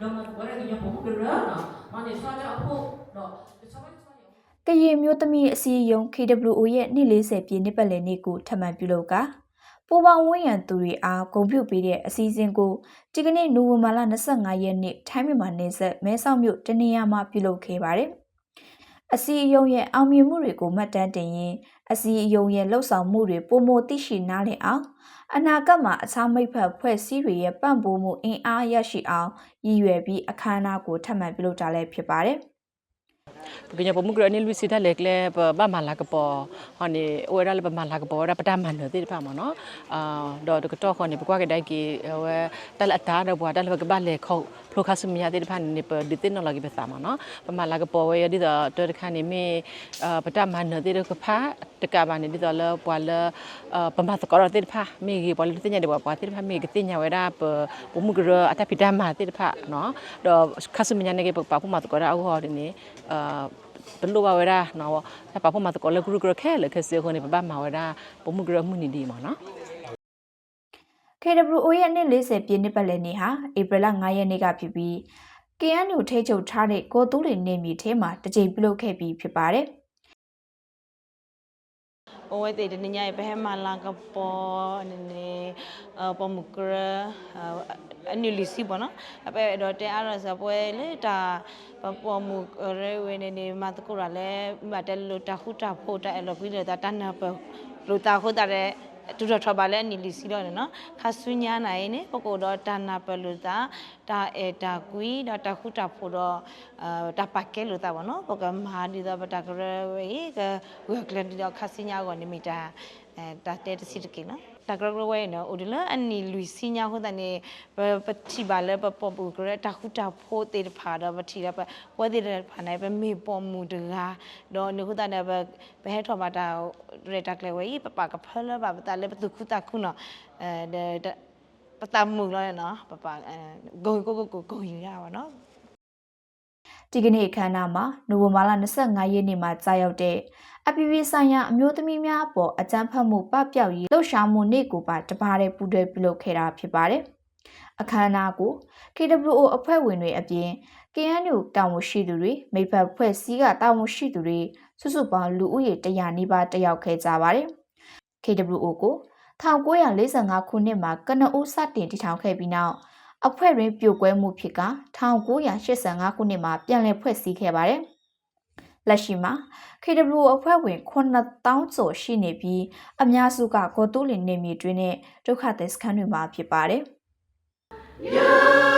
လောမဝရကညဘုံကရနာမနေစာကြအဖို့တော့ကရင်မျိုးသမီးအစည်းအရုံး KWO ရဲ့နေ့40ပြည့်နှစ်ပတ်လည်နေ့ကိုထပ်မံပြုလုပ်ကာပူပေါင်းဝန်းရံသူတွေအားဂုဏ်ပြုပေးတဲ့အစည်းအဝေးကိုဒီကနေ့နိုဝင်ဘာလ25ရက်နေ့ထိုင်းမြန်မာနယ်စပ်မဲဆောက်မြို့တနေရာမှာပြုလုပ်ခဲ့ပါတယ်။ အစည်းအရုံးရဲ့အောင်မြင်မှုတွေကိုမှတ်တမ်းတင်ရင်းအစည်းအရုံးရဲ့လှုပ်ဆောင်မှုတွေပုံမသိရှိနားလည်အောင်အနာဂတ်မှာအခြားမိဖက်ဖွဲ့စည်းတွေရဲ့ပံ့ပိုးမှုအင်အားရရှိအောင်ရည်ရွယ်ပြီးအခမ်းအနားကိုထပ်မံပြုလုပ်တာလည်းဖြစ်ပါတယ်။ Pokoknya pemu kira ni Lucy dah lek le ba mala ke po. Hani ora le ba mala ke po ora pada mana ti pa mo no. Ah do do ke to ko ni kwa ke dai ki we tal ata do bwa dal ke ba le kho phlo kha sum ya ti pa ni pa di tin no la ki pa sa mo no. Ba mala ke po we di do do kha ni me ah pada mana ti do ke pa တကဘာနေဒီတော့လပွာလပမတ်ကောရတိဖာမိဂီပေါ်လတိညာဒီပွာတိဖာမိဂတိညာဝရပပမှုဂရအတပိတမတိဖာနော်တော့ခဆမညာနေကပပမှုမတ်ကောရအောဟောဒီနေအာဘလူဝဝရနော်ပပမှုမတ်ကောလဂရုဂရခဲလခစေခွန်နေပပမဝရပမှုဂရမှုနေဒီမနော် KWO ရဲ့နှစ်40ပြည့်နှစ်ပတ်လည်နေ့ဟာဧပြီလ9ရက်နေ့ကဖြစ်ပြီး KNU ထိချုပ်ထားတဲ့ကိုတူးလီနေမြေထဲမှာတကြိမ်ပြုလုပ်ခဲ့ပြီးဖြစ်ပါတယ်။ owe te de nya be ma la ka po ne ne po mu kra ani li si bona ape do te ara sa po le ta pa po mu re we ne ne ma ta ko ra le ma te lo ta hu ta pho ta e lo pi le ta ta na pa lo ta ho ta de တူတော်ထပါလဲနီလီစီတော့နော်ခါဆွညာနိုင်နေပကိုတော့တာနာပလူတာတာအေတာကွီတော့တခုတာဖို့တော့အာတပကဲလို့တာဗောနော်ပကမာဒီတော့ပတကရဝေကဝက်ကလန်ဒီတော့ခါစညာကိုနေမိတာ အဲတာတဲတစီတကိနော်တကရဝဲနော်ဦးဒီလအနီလူစီညာဟုတ်တဲ့ပတိပါလဲပပပူကရတခုတာဖို့တေဖာတော့ပတိရပဝဲတေဖာနိုင်ပမေပေါ်မူတကားတော့နခုတာနေဘဘဲထော်ပါတာရတကလေဝဲပပကဖလပါပတာလဲပတုခုတာခုနော်အဲပတမှုလို့နော်ပပအဲဂုံကိုကိုကိုဂုံယူရပါနော် ဒီကနေ့အခမ်းအနားမှာနိုဝင်ဘာလ25ရက်နေ့မှာကြာရောက်တဲ့အပြည်ပြည်ဆိုင်ရာအမျိုးသမီးများအပေါ်အကြမ်းဖက်မှုပပျောက်ရေးလှုပ်ရှားမှုနေ့ကိုပါတပါးတဲ့ပူးတွဲပြုလုပ်ခဲ့တာဖြစ်ပါတယ်။အခမ်းအနားကို KWO အဖွဲ့ဝင်တွေအပြင် KNU တာဝန်ရှိသူတွေမိဖက်ဖွဲ့စည်းကတာဝန်ရှိသူတွေစုစုပေါင်းလူဦးရေ100နီးပါးတက်ရောက်ခဲ့ကြပါတယ်။ KWO ကို1945ခုနှစ်မှာကနဦးစတင်တည်ထောင်ခဲ့ပြီးနောက် အဖွဲ့ရင်းပြိုကွဲမှုဖြစ်က1985ခုနှစ်မှာပြန်လည်ဖွဲ့စည်းခဲ့ပါတယ်။လက်ရှိမှာ KWO အဖွဲ့ဝင်9000ကျော်ရှိနေပြီးအများစုကကောတူးလင်နေမြေတွင်းနဲ့ဒုက္ခသည်စခန်းတွေမှာဖြစ်ပါတယ်။